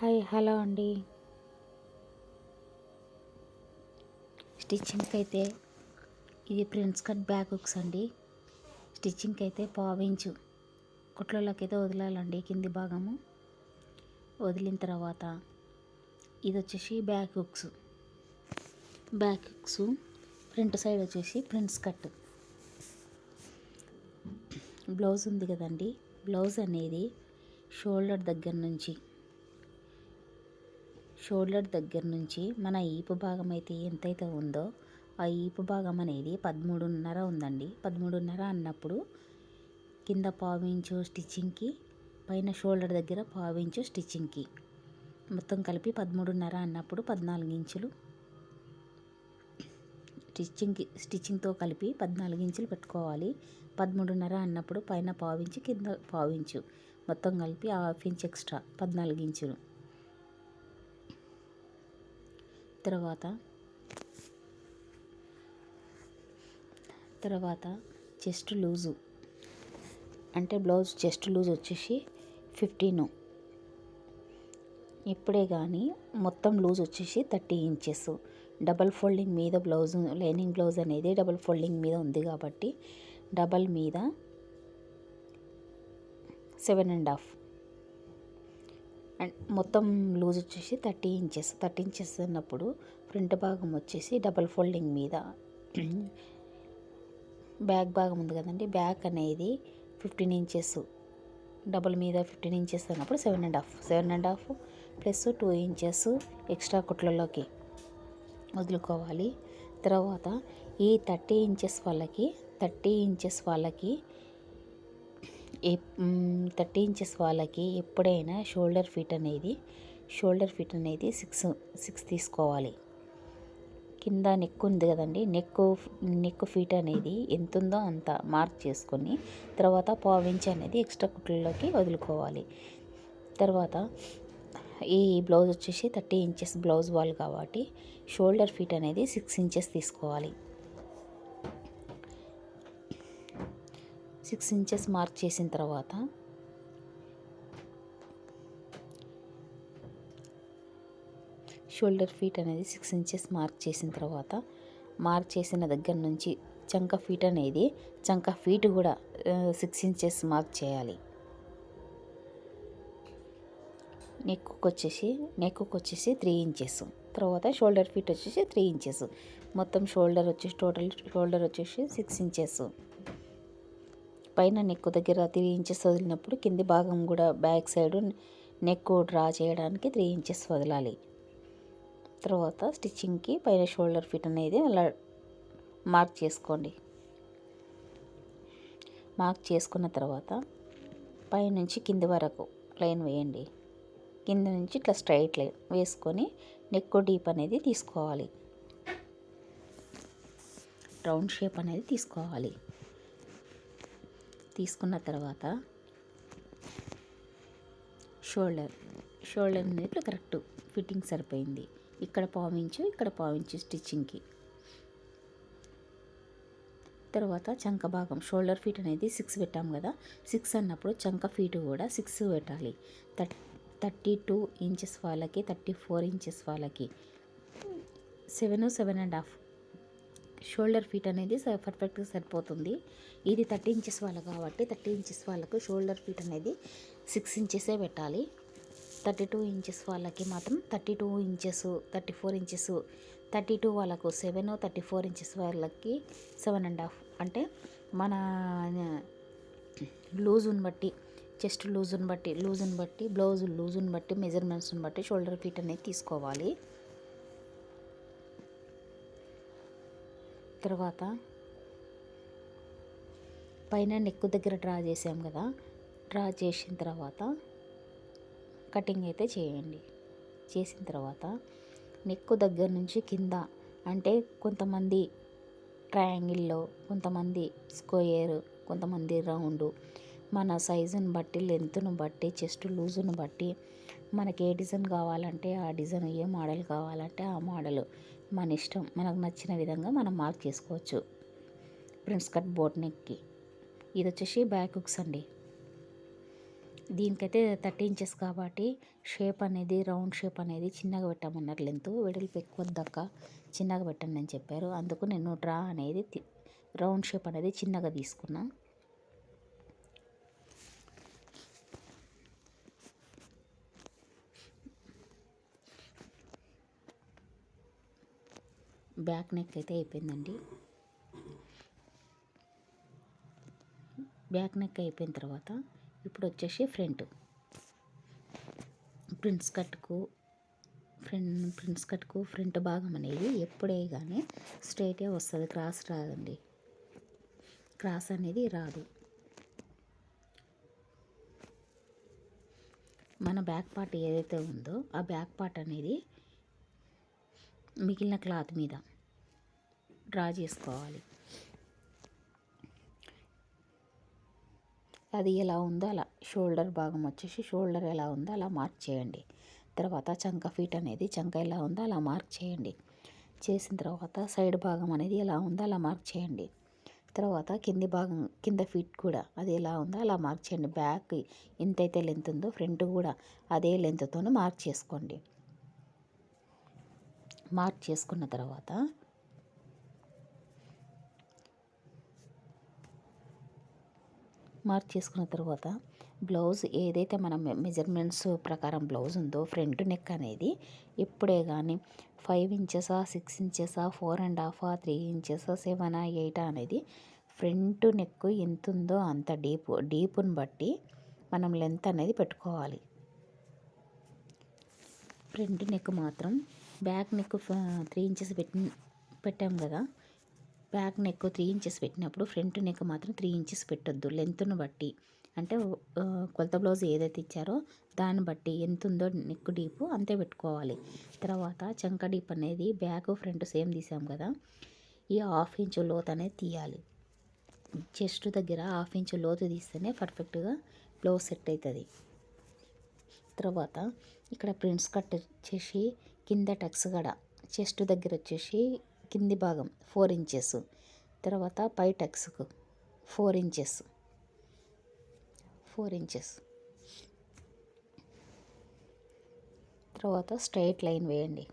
Hi hello అండి. స్టిచ్చింగ్కి అయితే ఇది ప్రిన్స్ కట్ బ్యాక్ హుక్స్ అండి. స్టిచ్చింగ్కి అయితే పావించు కుట్లలోకి అయితే వదలాలండి కింది భాగము. వదిలిన తర్వాత ఇది వచ్చేసి back hooks. Back hooks front side వచ్చేసి ప్రింట్స్ కట్. బ్లౌజ్ ఉంది కదండి బ్లౌజ్ అనేది షోల్డర్ దగ్గర నుంచి షోల్డర్ దగ్గర నుంచి మన ఈపు భాగం అయితే ఎంతైతే ఉందో ఆ ఈపు భాగం అనేది పదమూడున్నర ఉందండి. పదమూడున్నర అన్నప్పుడు కింద పావించు స్టిచ్చింగ్కి పైన షోల్డర్ దగ్గర పావించు స్టిచ్చింగ్కి. మొత్తం కలిపి పదమూడున్నర అన్నప్పుడు పద్నాలుగు ఇంచులు స్టిచ్చింగ్కి స్టిచ్చింగ్తో కలిపి పద్నాలుగు ఇంచులు పెట్టుకోవాలి. పదమూడున్నర అన్నప్పుడు పైన పావించు కింద పావించు మొత్తం కలిపి హాఫ్ ఇంచ్ ఎక్స్ట్రా పద్నాలుగు ఇంచులు. తర్వాత తర్వాత చెస్ట్ లూజు అంటే బ్లౌజ్ చెస్ట్ లూజ్ వచ్చేసి ఫిఫ్టీన్ ఇప్పుడే కానీ మొత్తం లూజ్ వచ్చేసి థర్టీ ఇంచెస్ డబల్ ఫోల్డింగ్ మీద బ్లౌజ్ లైనింగ్ బ్లౌజ్ అనేది డబల్ ఫోల్డింగ్ మీద ఉంది కాబట్టి డబల్ మీద సెవెన్ అండ్ హాఫ్ అండ్ మొత్తం లూజ్ వచ్చేసి థర్టీ ఇంచెస్. థర్టీ ఇంచెస్ అన్నప్పుడు ఫ్రంట్ భాగం వచ్చేసి డబల్ ఫోల్డింగ్ మీద. బ్యాక్ భాగం ఉంది కదండి బ్యాక్ అనేది ఫిఫ్టీన్ ఇంచెస్. డబల్ మీద ఫిఫ్టీన్ ఇంచెస్ అన్నప్పుడు seven and half. Seven and half plus two inches extra కుట్లలోకి వదులుకోవాలి. తర్వాత ఈ థర్టీ ఇంచెస్ వాళ్ళకి థర్టీ ఇంచెస్ వాళ్ళకి థర్టీ ఇంచెస్ వాళ్ళకి ఎప్పుడైనా షోల్డర్ ఫిట్ అనేది షోల్డర్ ఫిట్ అనేది సిక్స్ సిక్స్ తీసుకోవాలి. కింద నెక్ ఉంది కదండి నెక్ నెక్ ఫీట్ అనేది ఎంత ఉందో అంత మార్క్ చేసుకొని తర్వాత పావించి అనేది ఎక్స్ట్రా కుట్లలోకి వదులుకోవాలి. తర్వాత ఈ బ్లౌజ్ వచ్చేసి థర్టీ ఇంచెస్ బ్లౌజ్ వాళ్ళు కాబట్టి షోల్డర్ ఫీట్ అనేది సిక్స్ ఇంచెస్ తీసుకోవాలి. సిక్స్ ఇంచెస్ మార్క్ చేసిన తర్వాత షోల్డర్ ఫీట్ అనేది సిక్స్ ఇంచెస్ మార్క్ చేసిన తర్వాత మార్క్ చేసిన దగ్గర నుంచి చంక ఫీట్ అనేది చంక ఫీట్ కూడా సిక్స్ ఇంచెస్ మార్క్ చేయాలి. నెక్కు వచ్చేసి నెక్కు వచ్చేసి త్రీ ఇంచెస్. తర్వాత షోల్డర్ ఫీట్ వచ్చేసి త్రీ ఇంచెస్. మొత్తం షోల్డర్ వచ్చేసి టోటల్ షోల్డర్ వచ్చేసి సిక్స్ ఇంచెస్. పైన నెక్ దగ్గర త్రీ ఇంచెస్ వదిలినప్పుడు కింది భాగం కూడా బ్యాక్ సైడ్ నెక్ డ్రా చేయడానికి త్రీ ఇంచెస్ వదలాలి. తర్వాత స్టిచ్చింగ్కి పైన షోల్డర్ ఫిట్ అనేది అలా మార్క్ చేసుకోండి. మార్క్ చేసుకున్న తర్వాత పైనుంచి కింది వరకు లైన్ వేయండి. కింద నుంచి ఇట్లా స్ట్రైట్ లైన్ వేసుకొని నెక్ డీప్ అనేది తీసుకోవాలి. రౌండ్ షేప్ అనేది తీసుకోవాలి. తీసుకున్న తర్వాత షోల్డర్ షోల్డర్ అనేది కరెక్ట్ ఫిట్టింగ్ సరిపోయింది. ఇక్కడ పావించు ఇక్కడ పావించు స్టిచ్చింగ్కి. తర్వాత చంక భాగం షోల్డర్ ఫీట్ అనేది సిక్స్ పెట్టాం కదా సిక్స్ అన్నప్పుడు చంక ఫీట్ కూడా సిక్స్ పెట్టాలి. థర్టీ థర్టీ టూ ఇంచెస్ వాళ్ళకి థర్టీ ఫోర్ ఇంచెస్ వాళ్ళకి. Seven seven and half shoulder fit అనేది పర్ఫెక్ట్గా సరిపోతుంది. ఇది థర్టీ ఇంచెస్ వాళ్ళ కాబట్టి థర్టీ ఇంచెస్ వాళ్ళకు షోల్డర్ ఫీట్ అనేది సిక్స్ ఇంచెసే పెట్టాలి. థర్టీ టూ ఇంచెస్ వాళ్ళకి మాత్రం thirty two inches thirty four inches thirty two వాళ్ళకు సెవెన్ థర్టీ ఫోర్ ఇంచెస్ వాళ్ళకి సెవెన్ అండ్ హాఫ్. అంటే మన లూజుని బట్టి చెస్ట్ లూజుని బట్టి లూజుని బట్టి బ్లౌజ్ లూజుని బట్టి మెజర్మెంట్స్ని బట్టి షోల్డర్ ఫీట్ అనేది తీసుకోవాలి. తర్వాత పైన నెక్ దగ్గర డ్రా చేసాం కదా డ్రా చేసిన తర్వాత కటింగ్ అయితే చేయండి. చేసిన తర్వాత నెక్ దగ్గర నుంచి కింద అంటే కొంతమంది ట్రయాంగిల్లో కొంతమంది స్క్వేర్ కొంతమంది రౌండ్ మన సైజుని బట్టి లెంత్ను బట్టి చెస్ట్ లూజును బట్టి మనకి ఏ డిజైన్ కావాలంటే ఆ డిజైన్ ఏ మోడల్ కావాలంటే ఆ మోడల్ మన ఇష్టం మనకు నచ్చిన విధంగా మనం మార్క్ చేసుకోవచ్చు. ప్రిన్స్ కట్ బోట్ నెక్కి. ఇది వచ్చేసి బ్యాక్ హుక్స్ అండి. దీనికైతే థర్టీ ఇంచెస్ కాబట్టి షేప్ అనేది రౌండ్ షేప్ అనేది చిన్నగా పెట్టమన్నారు లెంత్. వెడల్పు ఎక్కువ దక్క చిన్నగా పెట్టండి అని చెప్పారు. అందుకు నేను డ్రా అనేది రౌండ్ షేప్ అనేది చిన్నగా తీసుకున్నా. బ్యాక్ నెక్ అయితే అయిపోయిందండి. బ్యాక్ నెక్ అయిపోయిన తర్వాత ఇప్పుడు వచ్చేసి ఫ్రంట్. ప్రిన్స్ కట్కు ఫ్రంట్ ప్రిన్స్ కట్కు ఫ్రంట్ భాగం అనేది ఎప్పుడే కానీ స్ట్రైటే వస్తుంది క్రాస్ రాదండి. క్రాస్ అనేది రాదు. మన బ్యాక్ పార్ట్ ఏదైతే ఉందో ఆ బ్యాక్ పార్ట్ అనేది మిగిలిన క్లాత్ మీద. డ్రా చేసుకోవాలి. అది ఎలా ఉందో అలా షోల్డర్ భాగం వచ్చేసి షోల్డర్ ఎలా ఉందో అలా మార్క్ చేయండి. తర్వాత చంక ఫీట్ అనేది చంక ఎలా ఉందో అలా మార్క్ చేయండి. చేసిన తర్వాత సైడ్ భాగం అనేది ఎలా ఉందో అలా మార్క్ చేయండి. తర్వాత కింది భాగం కింద ఫీట్ కూడా అది ఎలా ఉందో అలా మార్క్ చేయండి. బ్యాక్ ఎంతైతే లెంత్ ఉందో ఫ్రంట్ కూడా అదే లెంత్తో మార్క్ చేసుకోండి. మార్క్ చేసుకున్న తర్వాత మార్క్ చేసుకున్న తర్వాత బ్లౌజ్ ఏదైతే మన మెజర్మెంట్స్ ప్రకారం బ్లౌజ్ ఉందో ఫ్రంట్ నెక్ అనేది ఇప్పుడే కానీ ఫైవ్ ఇంచెసా సిక్స్ ఇంచెసా ఫోర్ అండ్ హాఫా త్రీ ఇంచెసా సెవెనా ఎయిటా అనేది ఫ్రంట్ నెక్ ఎంత ఉందో అంత డీప్ డీప్ని బట్టి మనం లెంత్ అనేది పెట్టుకోవాలి. ఫ్రంట్ నెక్ మాత్రం బ్యాక్ నెక్ త్రీ ఇంచెస్ పెట్టి పెట్టాం కదా బ్యాక్ నెక్ త్రీ ఇంచెస్ పెట్టినప్పుడు ఫ్రంట్ నెక్ మాత్రం త్రీ ఇంచెస్ పెట్టొద్దు. లెంత్ను బట్టి. అంటే కొలత బ్లౌజ్ ఏదైతే ఇచ్చారో దాన్ని బట్టి ఎంత ఉందో నెక్ డీప్ అంతే పెట్టుకోవాలి. తర్వాత చంక డీప్ అనేది బ్యాక్ ఫ్రంట్ సేమ్ తీసాం కదా ఈ హాఫ్ ఇంచ్ లోత్ అనేది తీయాలి. చెస్ట్ దగ్గర హాఫ్ ఇంచ్ లోతు తీస్తేనే పర్ఫెక్ట్గా బ్లౌజ్ సెట్ అవుతుంది తర్వాత ఇక్కడ ప్రింట్స్ కట్ వచ్చేసి కింద టక్స్ గడ చెస్ట్ దగ్గర వచ్చేసి కింది భాగం ఫోర్ ఇంచెస్ తర్వాత పై టక్స్కు ఫోర్ ఇంచెస్. Four inches. తర్వాత స్ట్రైట్ లైన్ వేయండి.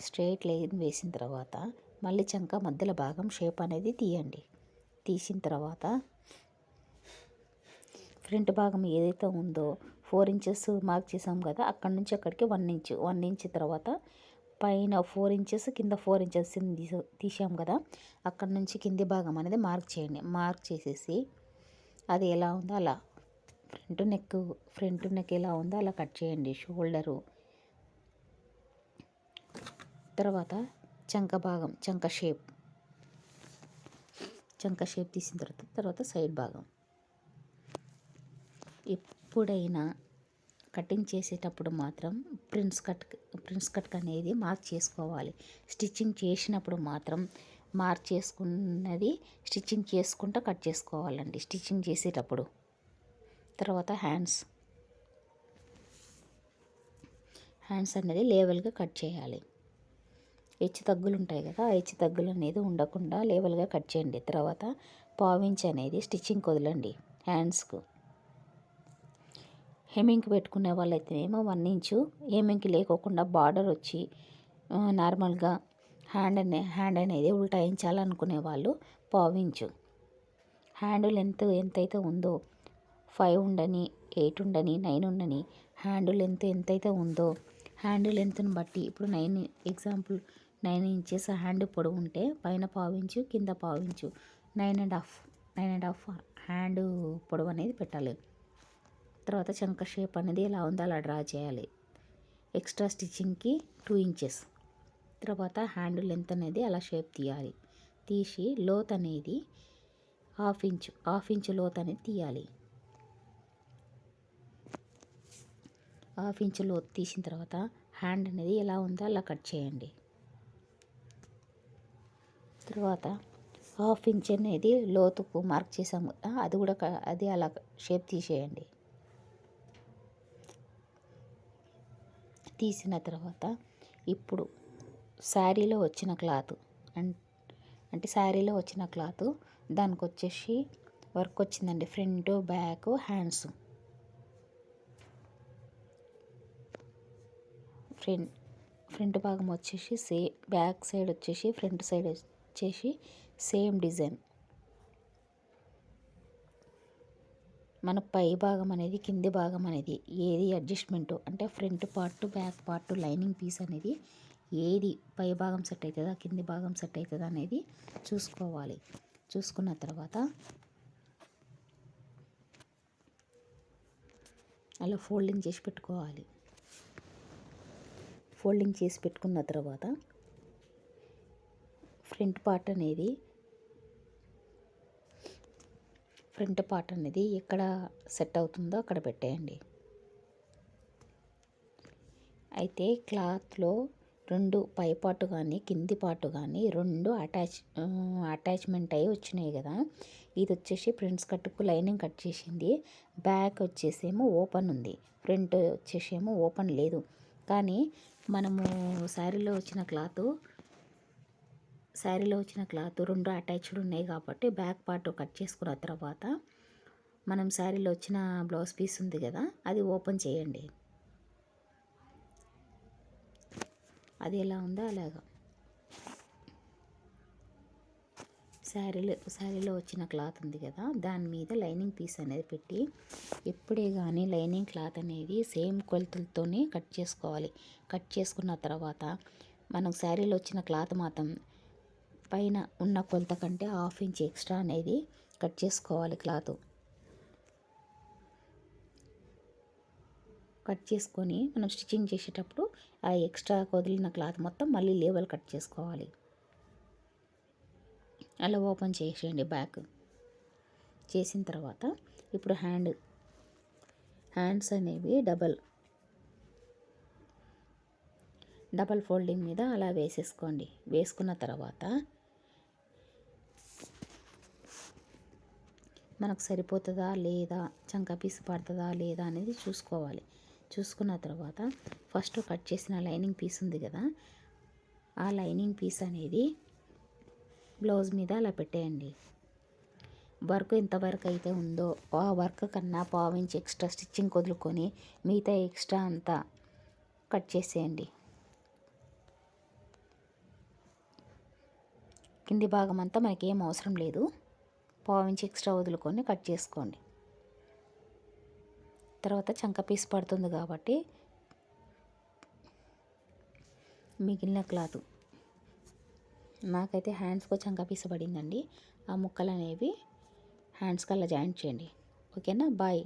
స్ట్రైట్ లైన్ వేసిన తర్వాత మళ్ళీ చంక మధ్యలో భాగం షేప్ అనేది తీయండి. తీసిన తర్వాత ఫ్రంట్ భాగం ఏదైతే ఉందో ఫోర్ ఇంచెస్ మార్క్ చేసాం కదా అక్కడ నుంచి అక్కడికి వన్ ఇంచ్ వన్ ఇంచ్ తర్వాత పైన ఫోర్ ఇంచెస్ కింద ఫోర్ ఇంచెస్ తీసాం కదా. అక్కడ నుంచి కింది భాగం అనేది మార్క్ చేయండి. మార్క్ చేసేసి అది ఎలా ఉందో అలా ఫ్రంట్ నెక్ ఫ్రంట్ నెక్ ఎలా ఉందో అలా కట్ చేయండి షోల్డరు. తర్వాత చంక భాగం చంక షేప్. చంక షేప్ తీసిన తర్వాత తర్వాత సైడ్ భాగం. ఎప్పుడైనా కటింగ్ చేసేటప్పుడు మాత్రం ప్రిన్స్ కట్ ప్రిన్స్ కట్ అనేది మార్క్ చేసుకోవాలి. స్టిచ్చింగ్ చేసినప్పుడు మాత్రం మార్క్ చేసుకున్నది స్టిచ్చింగ్ చేసుకుంటూ కట్ చేసుకోవాలండి. స్టిచ్చింగ్ చేసేటప్పుడు. తర్వాత హ్యాండ్స్. హ్యాండ్స్ అనేది లేవల్గా కట్ చేయాలి. హెచ్చు తగ్గులు ఉంటాయి కదా హెచ్చు తగ్గులు అనేది ఉండకుండా లేవల్గా కట్ చేయండి. తర్వాత పావించ్ అనేది స్టిచ్చింగ్ వదలండి. హ్యాండ్స్కు. హెమ్మింగ్కి పెట్టుకునే వాళ్ళైతేనేమో వన్ ఇంచు. హెమ్మింగ్కి లేకోకుండా బార్డర్ వచ్చి నార్మల్గా హ్యాండ్ అనే హ్యాండ్ అనేది ఉల్టాయించాలనుకునే వాళ్ళు పావించు హ్యాండ్ లెంత్ ఎంతైతే ఉందో ఫైవ్ ఉండని ఎయిట్ ఉండని నైన్ ఉండని హ్యాండ్ లెంత్ ఎంతైతే ఉందో హ్యాండ్ లెంత్ని బట్టి ఇప్పుడు nine example nine inches hand పొడవు ఉంటే పైన పావించు కింద పావించు nine and half nine and half hand పొడవు అనేది పెట్టాలి. తర్వాత చంక షేప్ అనేది ఎలా ఉందో అలా డ్రా చేయాలి. ఎక్స్ట్రా స్టిచ్చింగ్కి టూ ఇంచెస్. తర్వాత హ్యాండ్ లెంత్ అనేది అలా షేప్ తీయాలి. తీసి లోత్ అనేది హాఫ్ ఇంచ్ హాఫ్ ఇంచ్ లోత్ అనేది తీయాలి. హాఫ్ ఇంచ్ లోత్ తీసిన తర్వాత హ్యాండ్ అనేది ఎలా ఉందో అలా కట్ చేయండి. తర్వాత హాఫ్ ఇంచ్ అనేది లోతుకు మార్క్ చేసాము అది కూడా అది అలా షేప్ తీసేయండి. తీసిన తర్వాత ఇప్పుడు శారీలో వచ్చిన క్లాత్ అంటే శారీలో వచ్చిన క్లాత్ దానికి వచ్చేసి వర్క్ వచ్చిందండి front back hands. Front front భాగం వచ్చేసి సే బ్యాక్ సైడ్ వచ్చేసి ఫ్రంట్ సైడ్ వచ్చేసి సేమ్ డిజైన్. మన పై భాగం అనేది కింది భాగం అనేది ఏది అడ్జస్ట్మెంట్ అంటే front part back part lining piece అనేది ఏది పై భాగం సెట్ అవుతుందా కింది భాగం సెట్ అవుతుందా అనేది చూసుకోవాలి. చూసుకున్న తర్వాత అలా ఫోల్డింగ్ చేసి పెట్టుకోవాలి. ఫోల్డింగ్ చేసి పెట్టుకున్న తర్వాత ఫ్రంట్ పార్ట్ అనేది ఫ్రంట్ పార్ట్ అనేది ఎక్కడ సెట్ అవుతుందో అక్కడ పెట్టేయండి. అయితే క్లాత్లో రెండు పై పార్ట్ కానీ కింది పార్ట్ కానీ రెండు అటాచ్ అటాచ్మెంట్ అయ్యి వచ్చినాయి కదా. ఇది వచ్చేసి ఫ్రంట్స్ కట్టుకు లైనింగ్ కట్ చేసింది. బ్యాక్ వచ్చేసేమో ఓపెన్ ఉంది. ఫ్రంట్ వచ్చేసేమో ఓపెన్ లేదు. కానీ మనము శారీలో వచ్చిన క్లాత్ శారీలో వచ్చిన క్లాత్ రెండు అటాచ్డ్ ఉన్నాయి కాబట్టి బ్యాక్ పార్ట్ కట్ చేసుకున్న తర్వాత మనం శారీలో వచ్చిన బ్లౌజ్ పీస్ ఉంది కదా అది ఓపెన్ చేయండి. అది ఎలా ఉందో అలాగా. శారీలో శారీలో వచ్చిన క్లాత్ ఉంది కదా దాని మీద లైనింగ్ పీస్ అనేది పెట్టి ఎప్పుడే కానీ లైనింగ్ క్లాత్ అనేది సేమ్ కొలతలతోనే కట్ చేసుకోవాలి. కట్ చేసుకున్న తర్వాత మనం శారీలో వచ్చిన క్లాత్ మాత్రం పైన ఉన్న కొలత కంటే హాఫ్ ఇంచ్ ఎక్స్ట్రా అనేది కట్ చేసుకోవాలి క్లాత్. కట్ చేసుకొని మనం స్టిచ్చింగ్ చేసేటప్పుడు ఆ ఎక్స్ట్రా వదిలిన క్లాత్ మొత్తం మళ్ళీ లేవల్ కట్ చేసుకోవాలి. అలా ఓపెన్ చేసేయండి బ్యాక్. చేసిన తర్వాత ఇప్పుడు హ్యాండ్ హ్యాండ్స్ అనేవి డబల్. డబల్ ఫోల్డింగ్ మీద అలా వేసేసుకోండి. వేసుకున్న తర్వాత మనకు సరిపోతుందా లేదా చంక పీస్ పడుతుందా లేదా అనేది చూసుకోవాలి. చూసుకున్న తర్వాత ఫస్ట్ కట్ చేసిన లైనింగ్ పీస్ ఉంది కదా ఆ లైనింగ్ పీస్ అనేది బ్లౌజ్ మీద అలా పెట్టేయండి. వర్క్ ఎంతవరకు అయితే ఉందో ఆ వర్క్ కన్నా పావించి ఎక్స్ట్రా స్టిచ్చింగ్ వదులుకొని మిగతా ఎక్స్ట్రా అంతా కట్ చేసేయండి. కింది భాగం అంతా మనకి ఏం అవసరం లేదు. పావించి ఎక్స్ట్రా వదులుకొని కట్ చేసుకోండి. తర్వాత చంక పీస్ పడుతుంది కాబట్టి మిగిలిన క్లాత్. నాకైతే హ్యాండ్స్కో చంక పీస్ పడిందండి. ఆ ముక్కలు అనేవి హ్యాండ్స్కి అలా జాయింట్ చేయండి. ఓకేనా? బాయ్.